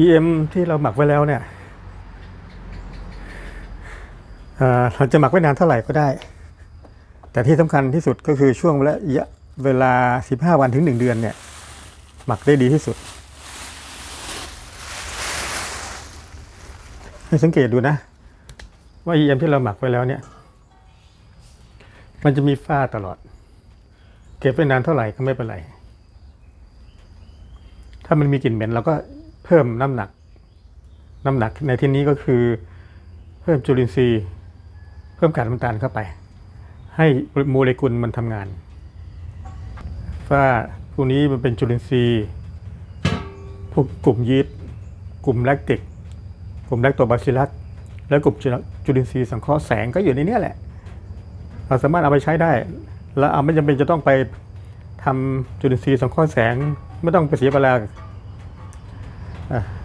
EM ที่เราหมักไว้แล้วเนี่ยเราจะหมักไว้นานเท่าไหร่ก็ได้ แต่ที่สำคัญที่สุดก็คือช่วงระยะเวลา 15 วันถึง 1 เดือนเนี่ย หมักได้ดีที่สุด ให้สังเกตดูนะ ว่า EM ที่เราหมักไว้แล้วเนี่ย มันจะมีฝ้าตลอด เก็บไว้นานเท่าไหร่ก็ไม่เป็นไร ถ้ามันมีกลิ่นเหม็นเราก็ พิ่มน้ำหนัก น้ำหนักในที่นี้ก็คือเพิ่มจุลินทรีย์ เพิ่มกากน้ำตาลเข้าไป ให้โมเลกุลมันทำงานว่าพวกนี้มันเป็นจุลินทรีย์พวกกลุ่มยีสต์กลุ่มแลคติก กลุ่มแลคโตบาซิลัสและกลุ่มจุลินทรีย์สังเคราะห์แสงก็อยู่ในนี้แหละเราสามารถเอาไปใช้ได้ แล้วเอาไม่จำเป็นจะต้องไปทำจุลินทรีย์สังเคราะห์แสง ไม่ต้องไปเสียเวลา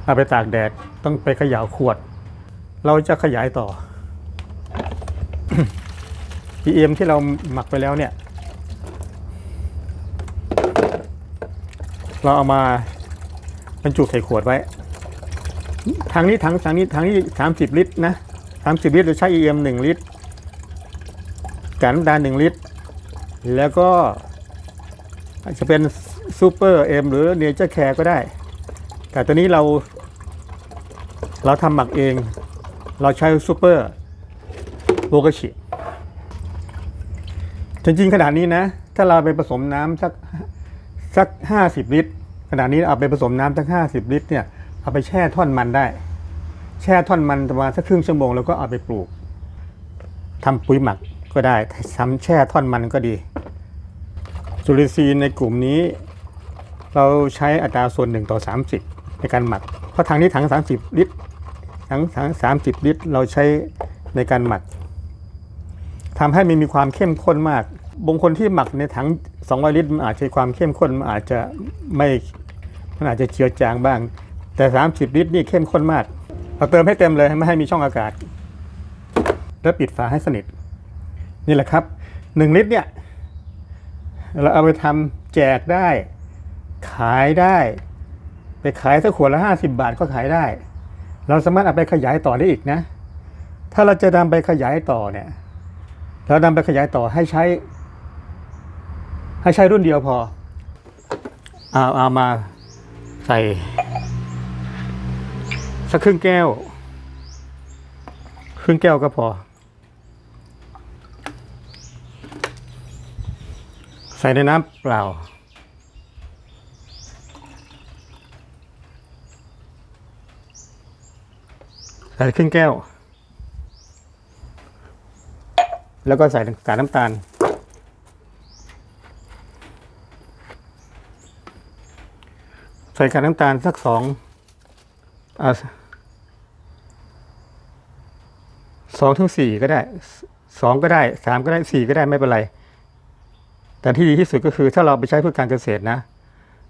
เอาไปตากแดดต้องไปขย่าขวด เราจะขยายต่อ PM ที่เราหมักไปแล้วเนี่ย เราเอามาบรรจุใส่ขวดไว้ทางนี้ถังทางนี้ทางนี้สามสิบลิตรนะสามสิบลิตรเราใช้ EM หนึ่งลิตรกากน้ำตาลหนึ่งลิตร แล้วก็อาจจะเป็นซูเปอร์เอ็มหรือเนเจอร์แคร์ก็ได้ แต่ตัวนี้เรา เราทำหมักเอง เราใช้ซูเปอร์โบกชิจริงๆ ขนาดนี้นะ ถ้าเราไปผสมน้ำสักสักห้าสิบลิตร ขนาดนี้เอาไปผสมน้ำสักห้าสิบลิตรเนี่ย เอาไปแช่ท่อนมันได้ แช่ท่อนมันประมาณสักครึ่งชั่วโมงแล้วก็เอาไปปลูกทำปุ๋ยหมักก็ได้ทำแช่ท่อนมันก็ดี จุลินทรีย์ในกลุ่มนี้ เราใช้อัตราส่วน1ต่อ30 ในการหมัก เพราะทางนี้ถัง 30 ลิตรถังถัง30ลิตร เราใช้ในการหมักทำให้มันมีความเข้มข้นมากบางคนที่หมักในถัง200ลิตรมันอาจจะความเข้มข้นมันอาจจะไม่มันอาจจะเจือจางบ้าง แต่ 30 ลิตรนี่เข้มข้นมากเราเติมให้เต็มเลยไม่ให้มีช่องอากาศ แล้วปิดฝาให้สนิท นี่แหละครับ 1 ลิตรเนี่ยเราเอาไปทำแจกได้ ขายได้ ไปขายสักขวดละห้าสิบบาทก็ขายได้ เราสามารถเอาไปขยายต่อได้อีกนะ ถ้าเราจะนำไปขยายต่อเนี่ยเรานำไปขยายต่อให้ใช้ ให้ใช้รุ่นเดียวพอเอาเอามาใส่สักครึ่งแก้ว ครึ่งแก้วก็พอ ใส่ในน้ำเปล่า ใส่ครึ่งแก้ว แล้วก็ใส่กากน้ำตาล ใส่กากน้ำตาลสักสองอสองถึงสี่ก็ได้สองก็ได้สามก็ได้สี่ก็ได้ไม่เป็นไร แต่ที่ดีที่สุดก็คือถ้าเราไปใช้เพื่อการเกษตรนะ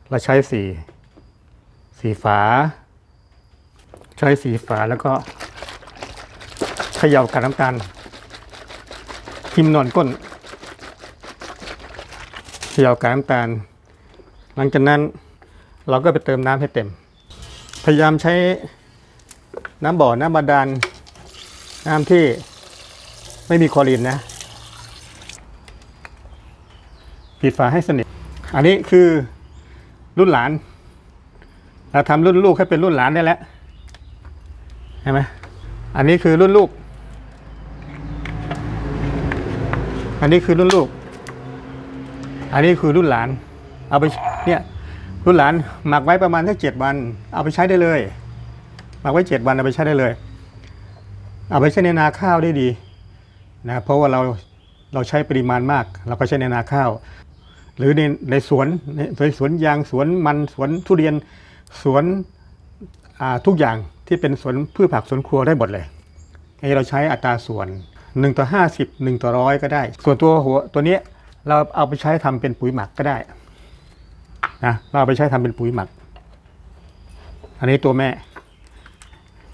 เราใช้สีสีฝา ใช้สีฝาแล้วก็เขย่ากับน้ำตาลทิมนอนก้นเขย่ากับน้ำตาล หลังจากนั้นเราก็ไปเติมน้ำให้เต็ม พยายามใช้น้ำบ่อน้ำบาดาลน้ำที่ไม่มีคลอรีนนะปิดฝาให้สนิท อันนี้คือรุ่นหลาน เราทำรุ่นลูกให้เป็นรุ่นหลานได้แล้ว ช่ไหมอันนี้คือรุ่นลูก อันนี้คือรุ่นลูก อันนี้คือรุ่นหลาน เอาไปเนี่ยรุ่นหลานหมักไว้ประมาณสักเจ็ดวัน เอาไปใช้ได้เลย หมักไว้เจ็ดวันเอาไปใช้ได้เลย เอาไปใช้ในนาข้าวได้ดีนะเพราะว่าเราเราใช้ปริมาณมาก เราก็ใช้ในนาข้าว หรือในในสวนในสวนยางสวนมันสวนทุเรียนสวนทุกอย่าง ที่เป็นสวนพืชผักสวนครัวได้หมดเลยไอ้เราใช้อัตราส่วน 1 ต่อ 50 1 ต่อร้อยก็ได้ ส่วนตัวหัวตัวนี้เราเอาไปใช้ทำเป็นปุ๋ยหมักก็ได้นะเราเอาไปใช้ทำเป็นปุ๋ยหมัก อันนี้ตัวแม่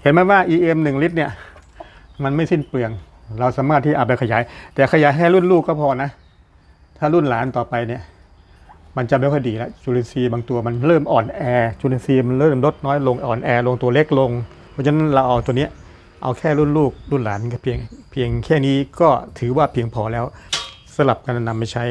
เห็นไหมว่า EM 1 ลิตรเนี่ย มันไม่สิ้นเปลือง เราสามารถที่เอาไปขยาย แต่ขยายให้รุ่นลูกก็พอนะ ถ้ารุ่นหลานต่อไปเนี่ย มันจะไม่ค่อยดีแล้วจุลินทรีย์บางตัวมันเริ่มอ่อนแอจุลินทรีย์มันเริ่มลดน้อยลงอ่อนแอลงตัวเล็กลง เพราะฉะนั้นเราเอาตัวเนี้ยเอาแค่รุ่นลูกรุ่นหลานก็เพียงเพียงแค่นี้ก็ถือว่าเพียงพอแล้วสลับกันนำไปใช้